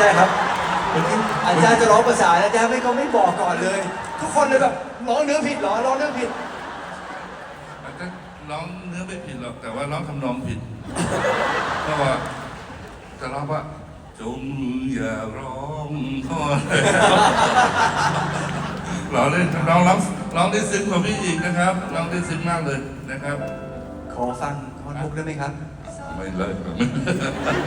จะร้องภาษานะจ๊ะไม่ก็ไม่บอกก่อนเลย ทุกคนเลยแบบร้องเนื้อผิดเหรอร้องเนื้อผิดอาจจะร้องเนื้อไม่ผิดหรอกแต่ว่าร้องทำนองผิดเพราะว่าจะร้องว่าจงอย่าร้องข้อเลยร้องเล่นร้องร้องร้องได้ซึ้งกว่าพี่อีกนะครับร้องได้ซึ้งมากเลยนะครับ ขอฟังคอนบุกได้ไหมครับ ไม่เลิกไม่เลิกขออ้อนนะดูเลยสายตาเธอเห็นใจจะรักใครไม่ต้องอย่าลวงฉันเลย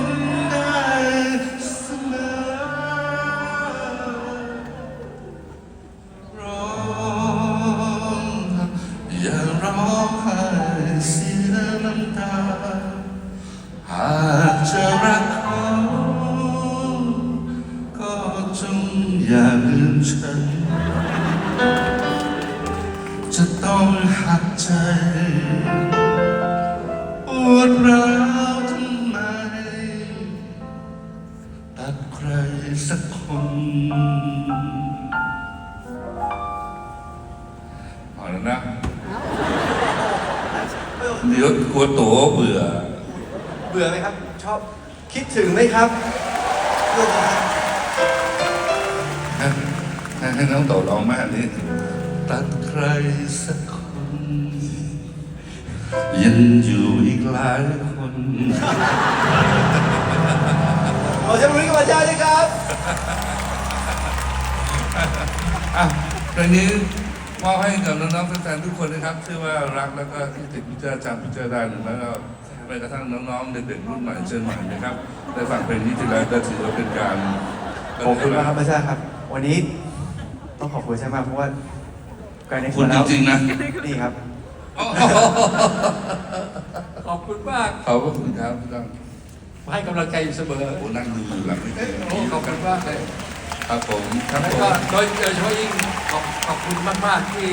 ทนได้เสมอร้องอย่าร้องไห้เสียน้ำตา หากจะรักเขา ก็จงอย่าลืมฉัน จะต้องหักใจ ปวดร้า คนพอแล้วนะ เดี๋ยวกลัวโตเบื่อ เบื่อไหมครับ ชอบคิดถึงไหมครับลูกครับให้ให้น้องโตร้องมากนี่ตัดใครสักคน ยังอยู่อีกหลายคนขอเชิญคุณกับอาจารย์เลยครับ อะเพลงนี้มอบให้กับน้องๆแฟนๆทุกคนนะครับเชื่อว่ารักแล้วก็ที่ติดพิจารณาพิจารณาหรือไม่ก็แม้กระทั่งน้องๆเด็กๆรุ่นใหม่เชิญใหม่นะครับได้ฟังเพลงนี้ทีไรก็ถือว่าเป็นการขอบคุณมากครับอาจารย์ครับ วันนี้ต้องขอบคุณอาจารย์มากเพราะว่าการในคุณจริงๆนะ นี่ครับ ขอบคุณมาก ขอบพระคุณครับพี่ต้องให้กำลังใจอยู่เสมอโอ้นั่งดูอยู่หลังนี่โอ้ขอบคุณมากเลย ครับผมครับแล้วผก็มโดยโดยเฉพาะยิ่งขอบขอบคุณมาก ๆ ที่